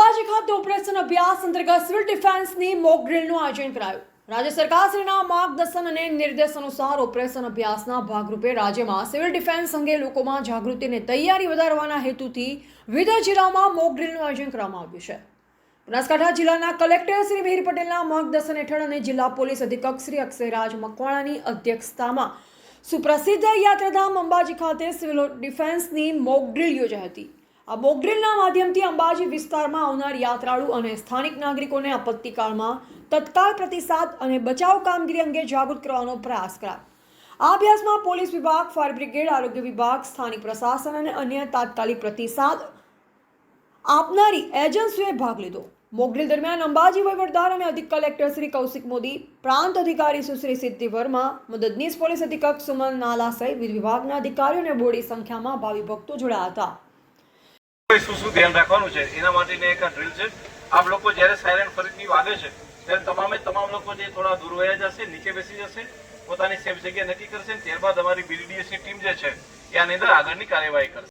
ખાતે ઓપરેશન અભ્યાસ અંતર્ગત સિવિલ ડિફેન્સની મોક ડ્રિલનું આયોજન કરાયું. રાજ્ય સરકારશ્રીના માર્ગદર્શન અને નિર્દેશ અનુસાર ઓપરેશન અભ્યાસના ભાગરૂપે રાજ્યમાં સિવિલ ડિફેન્સ અંગે લોકોમાં જાગૃતિ અને તૈયારી વધારવાના હેતુથી વિવિધ જિલ્લાઓમાં મોક ડ્રિલનું આયોજન કરવામાં આવ્યું છે. બનાસકાંઠા જિલ્લાના કલેક્ટર શ્રી મિહિર પટેલના માર્ગદર્શન હેઠળ અને જિલ્લા પોલીસ અધિક્ષક શ્રી અક્ષયરાજ મકવાણાની અધ્યક્ષતામાં સુપ્રસિદ્ધ યાત્રાધામ અંબાજી ખાતે સિવિલ ડિફેન્સની મોક ડ્રિલ યોજાઈ હતી. આ મોકડ્રીલના માધ્યમથી અંબાજી વિસ્તારમાં આવનાર યાત્રાળુ અને સ્થાનિક નાગરિકોને આપત્તિકાળમાં તત્કાળ પ્રતિસાદ અને બચાવ કામગીરી અંગે જાગૃત કરવાનો પ્રયાસ કરાયો. આ અભ્યાસમાં પોલીસ વિભાગ, ફાયર બ્રિગેડ, આરોગ્ય વિભાગ, સ્થાનિક પ્રશાસન અને અન્ય તાત્કાલિક પ્રતિસાદ આપનારી એજન્સીઓએ ભાગ લીધો. મોકડ્રીલ દરમિયાન અંબાજી વહીવટદાર અને અધિક કલેક્ટર શ્રી કૌશિક મોદી, પ્રાંત અધિકારી સુશ્રી સિદ્ધિ વર્મા, મદદનીશ પોલીસ અધિક્ષક સુમન નાલા સહિત વિભાગના અધિકારીઓ અને બોડી સંખ્યામાં ભાવિ ભક્તો જોડાયા હતા. શું શું ધ્યાન રાખવાનું છે, એના માટેની એક ડ્રીલ છે. આપ લોકો જ્યારે સાયરન ફરીથી વાગે છે, ત્યારે તમામે તમામ લોકો જે થોડા દૂર વયા જશે, નીચે બેસી જશે, પોતાની સેફ જગ્યા નક્કી કરશે ત્યારબાદ અમારી બીડીડીએસની ટીમ જે છે એ આની અંદર આગળની કાર્યવાહી કરશે.